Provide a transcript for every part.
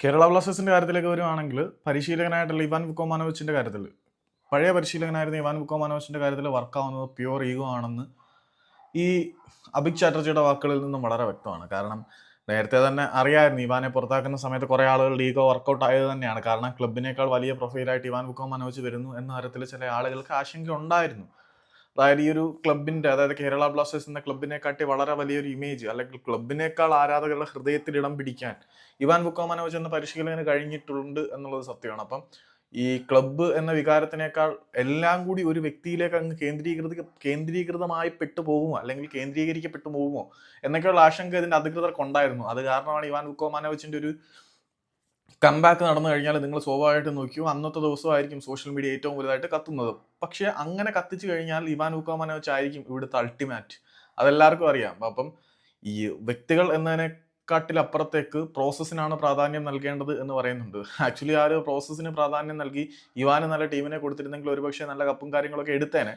കേരള ബ്ലാസ്റ്റേഴ്സിന്റെ കാര്യത്തിലേക്ക് വരുവാണെങ്കിൽ പരിശീലകനായിട്ടുള്ള ഇവാൻ ബുക്കോമാനോവിച്ചിന്റെ കാര്യത്തിൽ പഴയ പരിശീലകനായിരുന്ന ഇവാൻ ബുക്കോമാനോവിച്ചിന്റെ കാര്യത്തിൽ വർക്കാവുന്നത് പ്യുവർ ഈഗോ ആണെന്ന് ഈ അഭിക് ചാറ്റർജിയുടെ വാക്കുകളിൽ നിന്നും വളരെ വ്യക്തമാണ്. കാരണം നേരത്തെ തന്നെ അറിയാമായിരുന്നു ഇവാനെ പുറത്താക്കുന്ന സമയത്ത് കുറേ ആളുകളുടെ ഈഗോ വർക്കൗട്ട് ആയത് തന്നെയാണ്. കാരണം ക്ലബിനേക്കാൾ വലിയ പ്രൊഫൈലായിട്ട് ഇവാൻ ബുക്കോമാനോവിച്ച് വരുന്നു എന്ന കാര്യത്തിൽ ചില ആളുകൾക്ക് ആശങ്ക ഉണ്ടായിരുന്നു. അതായത് ഈ ഒരു ക്ലബിന്റെ അതായത് കേരള ബ്ലാസ്റ്റേഴ്സ് എന്ന ക്ലബിനെക്കാട്ടി വളരെ വലിയൊരു ഇമേജ് അല്ലെങ്കിൽ ക്ലബിനേക്കാൾ ആരാധകരുടെ ഹൃദയത്തിൽ ഇടം പിടിക്കാൻ ഇവാൻ ബുക്കോമാനോവിച്ച് എന്ന പരിശീലകന് കഴിഞ്ഞിട്ടുണ്ട് എന്നുള്ളത് സത്യമാണ്. അപ്പം ഈ ക്ലബ്ബ് എന്ന വികാരത്തിനേക്കാൾ എല്ലാം കൂടി ഒരു വ്യക്തിയിലേക്ക് അങ്ങ് കേന്ദ്രീകൃത കേന്ദ്രീകൃതമായി പെട്ടു പോകുമോ അല്ലെങ്കിൽ കേന്ദ്രീകരിക്കപ്പെട്ടു പോകുമോ എന്നൊക്കെയുള്ള ആശങ്ക ഇതിന്റെ അധികൃതർക്കുണ്ടായിരുന്നു. അത് കാരണമാണ് ഇവാൻ ബുക്കോമാനോവിച്ചിന്റെ ഒരു കംബാക്ക് നടന്നു കഴിഞ്ഞാൽ നിങ്ങൾ സ്വാഭാവികമായിട്ട് നോക്കിയോ? അന്നത്തെ ദിവസമായിരിക്കും സോഷ്യൽ മീഡിയ ഏറ്റവും വലുതായിട്ട് കത്തുന്നത്. പക്ഷേ അങ്ങനെ കത്തിച്ചു കഴിഞ്ഞാൽ ഇവാൻ ഉക്കോമനോച്ച് ആയിരിക്കും ഇവിടുത്തെ അൾട്ടിമാറ്റ് അതെല്ലാവർക്കും അറിയാം. അപ്പം ഈ വ്യക്തികൾ എന്നതിനെക്കാട്ടിലപ്പുറത്തേക്ക് പ്രോസസ്സിനാണ് പ്രാധാന്യം നൽകേണ്ടത് എന്ന് പറയുന്നുണ്ട്. ആക്ച്വലി ആ ഒരു പ്രോസസ്സിന് പ്രാധാന്യം നൽകി ഇവാന് നല്ല ടീമിനെ കൊടുത്തിരുന്നെങ്കിൽ ഒരുപക്ഷെ നല്ല കപ്പും കാര്യങ്ങളൊക്കെ എടുത്തേനെ.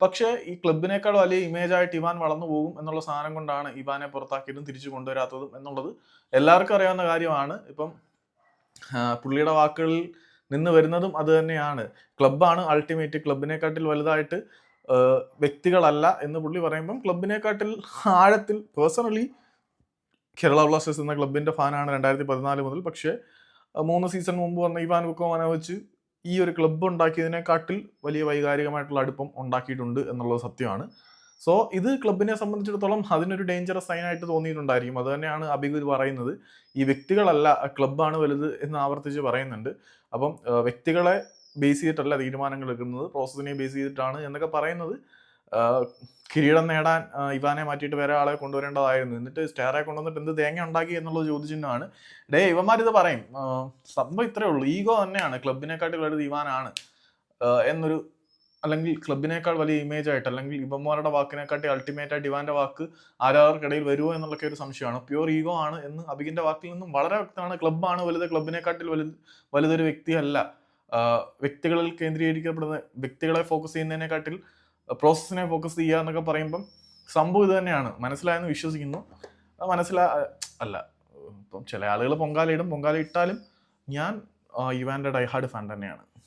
പക്ഷേ ഈ ക്ലബിനേക്കാൾ വലിയ ഇമേജായിട്ട് ഇവാൻ വളർന്നു പോകും എന്നുള്ള സാധനം കൊണ്ടാണ് ഇവാനെ പുറത്താക്കിയതും തിരിച്ചു കൊണ്ടുവരാത്തതും എന്നുള്ളത് എല്ലാവർക്കും അറിയാവുന്ന കാര്യമാണ്. ഇപ്പം പുള്ളിയുടെ വാക്കുകളിൽ നിന്ന് വരുന്നതും അത് തന്നെയാണ്. ക്ലബ്ബാണ് അൾട്ടിമേറ്റ്. ക്ലബിനെക്കാട്ടിൽ വലുതായിട്ട് വ്യക്തികളല്ല എന്ന് പുള്ളി പറയുമ്പം ക്ലബിനെക്കാട്ടിൽ ആഴത്തിൽ പേഴ്സണലി കേരള ബ്ലാസ്റ്റേഴ്സ് എന്ന ക്ലബിന്റെ ഫാനാണ് രണ്ടായിരത്തി പതിനാല് മുതൽ. പക്ഷേ മൂന്ന് സീസൺ മുമ്പ് വന്ന ഇവാൻ ബുക്കോമാനെ വെച്ച് ഈ ഒരു ക്ലബ്ബ് ഉണ്ടാക്കിയതിനെക്കാട്ടിൽ വലിയ വൈകാരികമായിട്ടുള്ള അടുപ്പം ഉണ്ടാക്കിയിട്ടുണ്ട് എന്നുള്ളത് സത്യമാണ്. സോ ഇത് ക്ലബിനെ സംബന്ധിച്ചിടത്തോളം അതിനൊരു ഡേഞ്ചറസ് സൈൻ ആയിട്ട് തോന്നിയിട്ടുണ്ടായിരിക്കും. അത് തന്നെയാണ് അബിഗുർ പറയുന്നത്. ഈ വ്യക്തികളല്ല ക്ലബ്ബാണ് വലുത് എന്ന് ആവർത്തിച്ച് പറയുന്നുണ്ട്. അപ്പം വ്യക്തികളെ ബേസ് ചെയ്തിട്ടല്ല തീരുമാനങ്ങൾ എടുക്കുന്നത്. പ്രോസസ്സിനെ ബേസ് ചെയ്തിട്ടാണ് എന്നൊക്കെ പറയുന്നത്. കിരീടം നേടാൻ ഇവാനെ മാറ്റിയിട്ട് വേറെ ആളെ കൊണ്ടുവരേണ്ടതായിരുന്നു. എന്നിട്ട് സ്റ്റാറെ കൊണ്ടുവന്നിട്ട് എന്ത് തേങ്ങ ഉണ്ടാക്കി എന്നുള്ളത് ചോദ്യചിഹ്നമാണ്. ഡേ ഇവന്മാരിത് പറയും. സംഭവം ഇത്രേ ഉള്ളൂ. ഈഗോ തന്നെയാണ്. ക്ലബിനെക്കാട്ടിൽ വലുത് ഇവാനാണ്. എന്നൊരു അല്ലെങ്കിൽ ക്ലബിനേക്കാൾ വലിയ ഇമേജ് ആയിട്ട് അല്ലെങ്കിൽ ഇവന്മാരുടെ വാക്കിനെക്കാട്ടി അൾട്ടിമേറ്റ് ആയിട്ട് ഇവാന്റെ വാക്ക് ആരാധകർക്കിടയിൽ വരുമോ എന്നുള്ളൊക്കെ ഒരു സംശയമാണ്. പ്യുവർ ഈഗോ ആണ് എന്ന് അബികിന്റെ വാക്കിൽ നിന്നും വളരെ വ്യക്തമാണ്. ക്ലബ്ബാണ് വലുത് ക്ലബിനെക്കാട്ടിൽ വലുത് വലുതൊരു വ്യക്തിയല്ല. വ്യക്തികളിൽ കേന്ദ്രീകരിക്കപ്പെടുന്ന വ്യക്തികളെ ഫോക്കസ് ചെയ്യുന്നതിനെക്കാട്ടിൽ പ്രോസസ്സിനെ ഫോക്കസ് ചെയ്യുക എന്നൊക്കെ പറയുമ്പം സംഭവം ഇത് തന്നെയാണ്. മനസ്സിലായെന്ന് വിശ്വസിക്കുന്നു. മനസ്സിലാ അല്ല ഇപ്പം ചില ആളുകൾ പൊങ്കാലയിടും. പൊങ്കാല ഇട്ടാലും ഞാൻ ആ, ഡൈഹാർഡ് ഫാൻ തന്നെയാണ്.